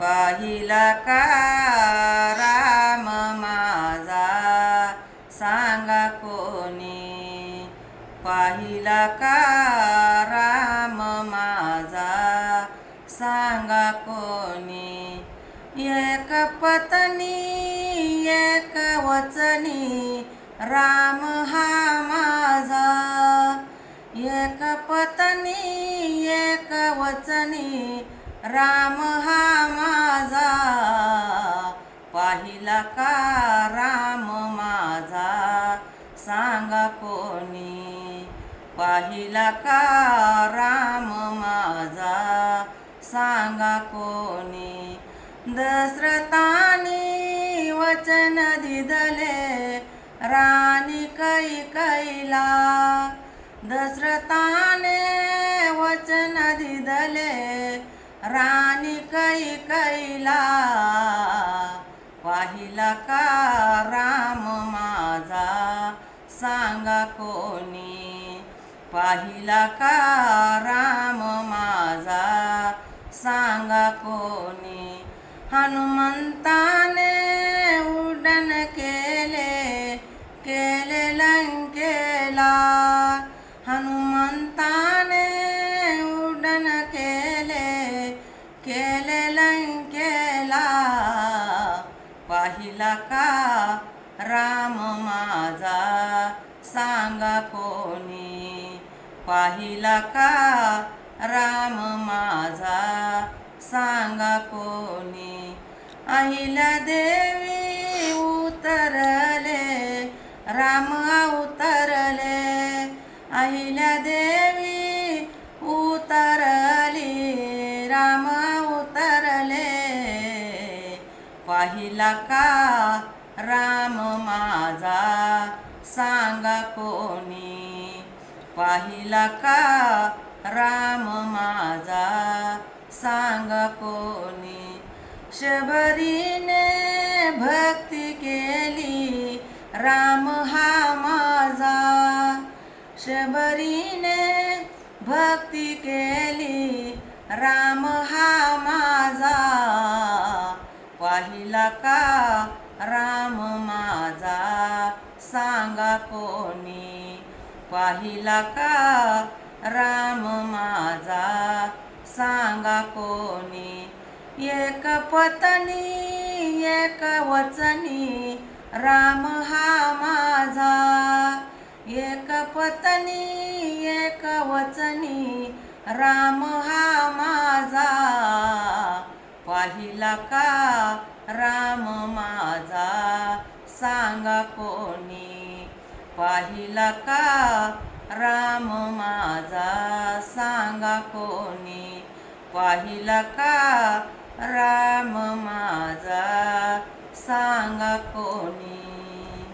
पाहिला का राम माझा? सांगा कोणी? पाहिला का राम माझा? सांगा कोणी? एक पत्नी एक वचनी राम हा माझा. एक पत्नी एक वचनी राम हा माझा पाहिला का राम माझा? सांगा कोणी पाहिला का राम माझा? सांगा कोणी? दशरथानी वचन दिदले राणी कै कैला दशरथाने कैला पाहिला का राम माझा? सांगा कोणी पाहिला का राम माझा? सांगा कोणी हनुमंताने उड्डाण केले केले लंकेला. हनुमंताने उडन केले केले पाहिला का? राम माझा सांगा कोणी? पाहिला का? राम माझा सांगा कोणी? अहिल्या देवी उतरले राम उतरले. अहिल्या देवी उतरली राम पाहिला का? राम माझा सांगा कोणी? पाहिला का? राम माझा सांगा कोणी? शबरीने भक्ती केली राम हा माझा. शबरीने भक्ती केली राम हा माझा. पाहिला का राम माझा सांगा कोणी? पाहिला का राम माझा सांगा कोणी? एक पत्नी एक वचनी राम हा माझा. एक पत्नी एक वचनी राम हा माझा. पाहिला का? राम माझा सांगा कोणी? पाहिला का? राम माझा सांगा कोणी? पाहिला का? राम माझा सांगा कोणी?